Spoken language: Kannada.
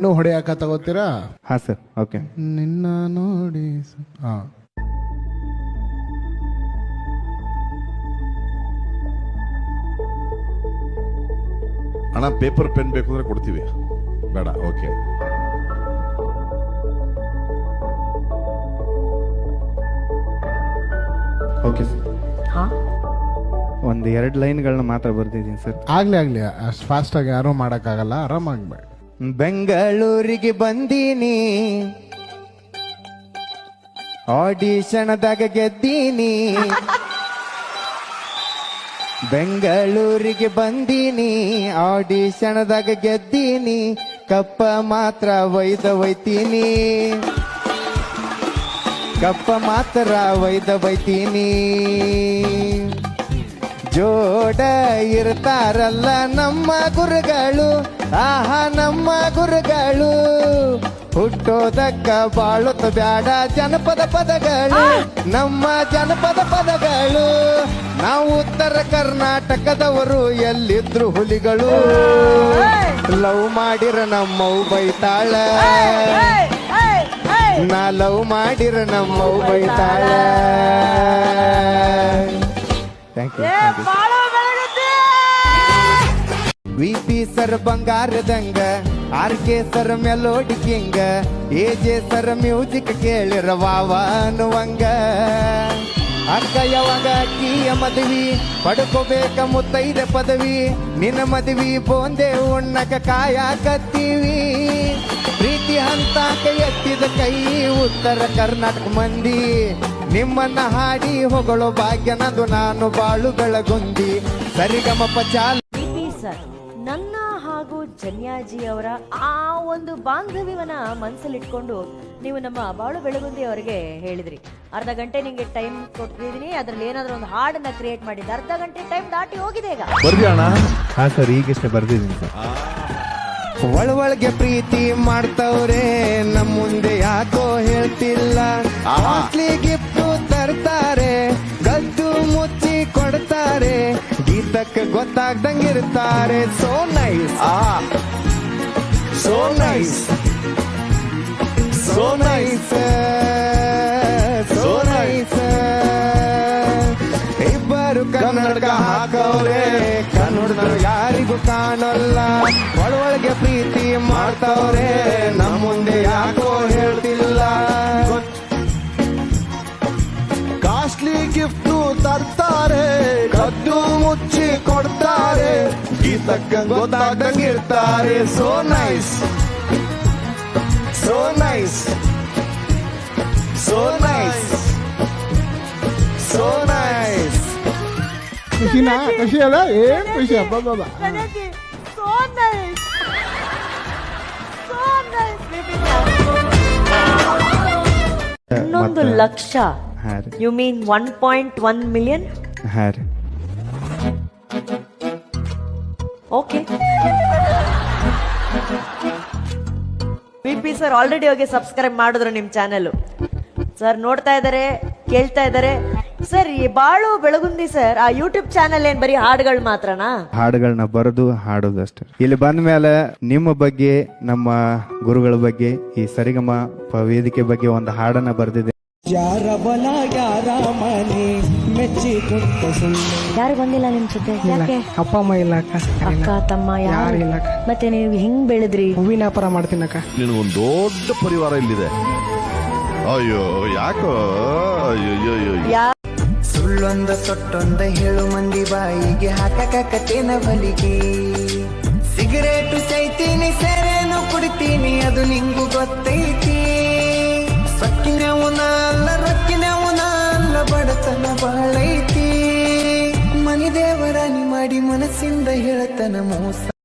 ನೀವು ಹೊಡೆಯಾಕ ತಗೋತೀರಾ? ಹಾ ಸರ್ ಓಕೆ ನಿನ್ನ ನೋಡಿ ಹಾ. ಅಣ್ಣ ಪೇಪರ್ ಪೆನ್ ಬೇಕು ಅಂದ್ರೆ ಕೊಡ್ತೀವಿ. ಬೇಡ ಓಕೆ ಓಕೆ ಸರ್ ಹಾ? ಒಂದು ಎರಡು ಲೈನ್ಗಳನ್ನ ಮಾತ್ರ ಬರ್ತಿದ್ದೀನಿ ಸರ್ ಆಗ್ಲಿ ಆಗ್ಲಿ. ಅಷ್ಟು ಫಾಸ್ಟ್ ಆಗಿ ಯಾರು ಆರಾಮಾಗಿ ಆರಾಮಾಗ್ಬೇಡಿ ಬೆಂಗಳೂರಿಗೆ ಬಂದೀನಿ. ಆಡಿಷನ್ದಾಗ ಗೆದ್ದೀನಿ. ಬೆಂಗಳೂರಿಗೆ ಬಂದೀನಿ. ಆಡಿಷನ್ದಾಗ ಗೆದ್ದೀನಿ. ಕಪ್ಪ ಮಾತ್ರ ಒಯ್ದ ಒಯ್ತೀನಿ. ಕಪ್ಪ ಮಾತ್ರ ಒಯ್ದ ಒಯ್ತೀನಿ. ಜೋಡ ಇರ್ತಾರಲ್ಲ ನಮ್ಮ ಗುರುಗಳು. ಆಹಾ ನಮ್ಮ ಗುರುಗಳು. ಹುಟ್ಟೋದಕ್ಕ ಬಾಳುತ್ತ ಬ್ಯಾಡ ಜನಪದ ಪದಗಳು. ನಮ್ಮ ಜನಪದ ಪದಗಳು. ನಾವು ಉತ್ತರ ಕರ್ನಾಟಕದವರು ಎಲ್ಲಿದ್ರು ಹುಲಿಗಳು. ಲವ್ ಮಾಡಿರ ನಮ್ಮವು ಬೈತಾಳ. ನಾ ಲವ್ ಮಾಡಿರ ನಮ್ಮವು ಬೈತಾಳ. Thank you V P sir ಬಂಗಾರದಂಗ R K sir melody king A J sir music ಕೇಳಿರ wow ಅನ್ನುವಂಗ. ಅಕ್ಕ ಯಾವಾಗ ಕೀಯ ಮದುವಿ ಪಡ್ಕೋಬೇಕ ಮುತ್ತೈದ ಪದವಿ ನಿನ್ನ ಮದುವಿ ಬೋಂದೆ ಉಣ್ಣಕ ಕಾಯಾಕತ್ತೀವಿ ಪ್ರೀತಿ ಹಂತಾಕ ಎತ್ತಿದ ಕೈ ಉತ್ತರ ಕರ್ನಾಟಕ ಮಂದಿ. ನಿಮ್ಮನ್ನ ಹಾಡಿ ಹೊಗಳೋ ಭಾಗ್ಯ ನಂದು ನಾನು ಬಾಳು ಬೆಳಗುಂದಿ ಸರಿಗಮಪ ಪಚಾಲ ಸರ್ ನನ್ನ ಹಾಗೂ ಜನ್ಯಾಜಿ ಅವರ ಆ ಒಂದು ಬಾಂಧವ್ಯವನ್ನ ಮನಸ್ಸಲ್ಲಿಟ್ಕೊಂಡು ನೀವು ನಮ್ಮ ಬಾಳು ಬೆಳಗುಂದಿ ಅವರಿಗೆ ಹೇಳಿದ್ರಿ. ಅರ್ಧ ಗಂಟೆ ನಿಮಗೆ ಟೈಮ್ ಕೊಟ್ಟಿದ್ದೀನಿ ಅದ್ರಲ್ಲಿ ಏನಾದ್ರೂ ಒಂದು ಹಾಡನ್ನ ಕ್ರಿಯೇಟ್ ಮಾಡಿದ್ದೆ ಅರ್ಧ ಗಂಟೆ ಟೈಮ್ ದಾಟಿ ಹೋಗಿದೆ ಈಗ. ಬರ್ದಿ ಹಾ ಸರ್ ಈಗಷ್ಟೇ ಬರ್ದಿದ್ದೀನಿ ಸರ್. ಒಳಗೆ ಪ್ರೀತಿ ಮಾಡ್ತವ್ರೆ ನಮ್ ಮುಂದೆ ಯಾಕೋ ಹೇಳ್ತಿಲ್ಲ. ಆಸ್ಲಿ ಗಿಫ್ಟ್ ತರ್ತಾರೆ ಗದ್ದು ಮುಚ್ಚಿ ಕೊಡ್ತಾರೆ ಗೀತಕ್ಕೆ ಗೊತ್ತಾಗ್ದಂಗಿರ್ತಾರೆ. ಸೋ ನೈಸ್ ಆ so nice so nice so nice ಇಬ್ಬರು ಕನ್ನಡಕ ಹಾಕವ್ರೆ ಕನ್ನಡದ ಯಾರಿಗೂ ಕಾಣಲ್ಲ. ಒಳಗೆ ಮಾಡ್ತವ್ರೆ ನಮ್ಮ ಮುಂದೆ ಯಾಕೋ ಹೇಳ್ತಿಲ್ಲ. ಕಾಸ್ಟ್ಲಿ ಗಿಫ್ಟ್ ತರ್ತಾರೆ ಕದ್ದು ಮುಚ್ಚಿ ಕೊಡ್ತಾರೆ. ಗೀತಕ್ಕ ಗೊತ್ತಾಗ್ದಂಗಿರ್ತಾರೆ so nice so nice so nice so nice ಖುಷಿನಾ? ಖುಷಿ ಅದ ಏನ್ ಖುಷಿ? ಹಬ್ಬ ಇನ್ನೊಂದು ಲಕ್ಷ ಹಾ. Lakh. You mean one point one million okay V P sir already ಹೋಗಿ ಸಬ್ಸ್ಕ್ರೈಬ್ ಮಾಡಿದ್ರು ನಿಮ್ ಚಾನೆಲ್ ಸರ್ ನೋಡ್ತಾ ಇದಾರೆ ಕೇಳ್ತಾ ಇದಾರೆ. ಸರ್ ಈ ಬಾಳು ಬೆಳಗುಂದಿ ಸರ್ ಆ ಯೂಟ್ಯೂಬ್ ಚಾನೆಲ್ ಏನ್ ಬರೀ ಹಾಡುಗಳು ಮಾತ್ರನಾ? ಹಾಡುಗಳನ್ನ ಬರೆದು ಹಾಡೋದು ಅಷ್ಟೇ ಇಲ್ಲಿ ಬಂದ ಮೇಲೆ ನಿಮ್ಮ ಬಗ್ಗೆ ನಮ್ಮ ಗುರುಗಳ ಬಗ್ಗೆ ಈ ಸರಿಗಮ ಪ- ವೇದಿಕೆ ಬಗ್ಗೆ ಒಂದು ಹಾಡನ್ನ ಬರೆದಿದೆ ಯಾರ ಬಲ ಯಾರ ಮನೆ ಸುಳ್ಳು. ಯಾರು ಬಂದಿಲ್ಲ ನಿಮ್ ಜೊತೆ? ಯಾಕೆ? ಅಪ್ಪ ಅಮ್ಮ ಇಲ್ಲ ಅಕ್ಕ ಅಕ್ಕ ತಮ್ಮ ಯಾರು? ಇಲ್ಲ ಅಕ್ಕ. ಮತ್ತೆ ನೀವು ಹೆಂಗ್ ಬೆಳೆದ್ರಿ? ಹೂವಿನ ವ್ಯಾಪಾರ ಮಾಡ್ತೀನಾಕ ಒಂದು ದೊಡ್ಡ ಪರಿವಾರ ಇಲ್ಲಿದೆ. ಅಯ್ಯೋ ಯಾಕೋ? ಅಯ್ಯೋ ಸುಳ್ಳೊಂದ ಸೊಟ್ಟೊಂದ ಹೇಳು ಮಂದಿ ಬಾಯಿಗೆ ಹಾಕಕತ್ತೇನ ಬಲಿಗೆ. ಸಿಗರೇಟು ಸೈತೀನಿ ಸೆರೇನು ಮನಸ್ಸಿಂದ ಹೇಳತನ ಮೋಸ.